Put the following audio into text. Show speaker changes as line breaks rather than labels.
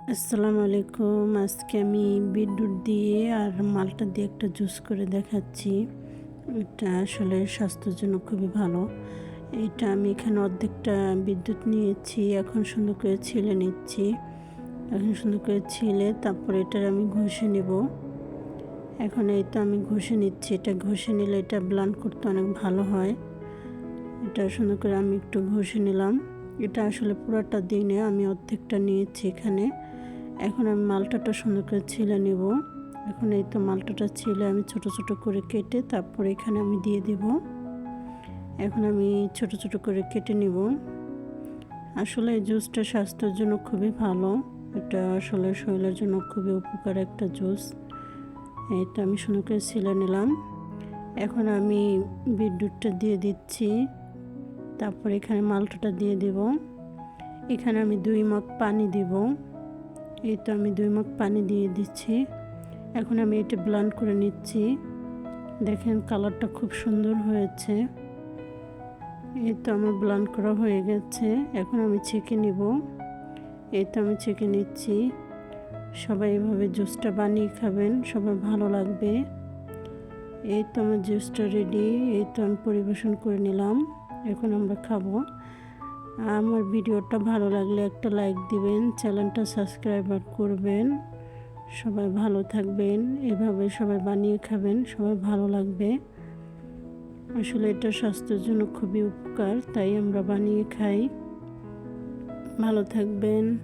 আসসালামু আলাইকুম। আজকে আমি বিদ্যুৎ দিয়ে আর মালটা দিয়ে একটা জুস করে দেখাচ্ছি। এটা আসলে স্বাস্থ্যের জন্য খুবই ভালো। এটা আমি এখানে অর্ধেকটা বিদ্যুৎ নিয়েছি, এখন সুন্দর করে ছিলে নিচ্ছি। এখন সুন্দর করে ছিলে, তারপর এটার আমি ঘষে নেব। এখন এই তো আমি ঘষে নিচ্ছি। এটা ঘষে নিলে এটা ব্লান করতে অনেক ভালো হয়। এটা সুন্দর করে আমি একটু ঘষে নিলাম। এটা আসলে পুরোটা দিনে আমি অর্ধেকটা নিয়েছি এখানে। এখন আমি মালটাটা সুন্দর করে ছিলে নেব। এখন এই তো মালটাটা ছিলে আমি ছোট ছোট করে কেটে তারপর এখানে আমি দিয়ে দেব। এখন আমি ছোট ছোট করে কেটে নেব। আসলে এই জুসটা স্বাস্থ্যের জন্য খুবই ভালো। এটা আসলে শরীরের জন্য খুবই উপকার একটা জুস। এই তো আমি সুন্দর করে ছিলে নিলাম। এখন আমি বিদ্যুৎটা দিয়ে দিচ্ছি। তারপর এখানে মালটাটা দিয়ে দেব। এখানে আমি দুই মগ পানি দিব। এই তো আমি দুই মগ পানি দিয়ে দিচ্ছি। এখন আমি এটা ব্লান্ড করে নিচ্ছি। দেখেন কালারটা খুব সুন্দর হয়েছে। এই তো আমার ব্লান্ড করা হয়ে গেছে। এখন আমি ছেঁকে নিব। এই তো আমি ছেঁকে নিচ্ছি। সবাই এভাবে জুসটা বানিয়ে খাবেন, সবার ভালো লাগবে। এই তো আমার জুসটা রেডি এই তো আমি পরিবেশন করে নিলাম। এখন আমরা খাব। আমার ভিডিওটা ভালো লাগলে একটা লাইক দিবেন, চ্যানেলটা সাবস্ক্রাইবার করবেন। সবাই ভালো থাকবেন, এভাবে সবাই বানিয়ে খাবেন, সবাই ভালো লাগবে। আসলে এটা স্বাস্থ্যের জন্য খুবই উপকার, তাই আমরা বানিয়ে খাই। ভালো থাকবেন।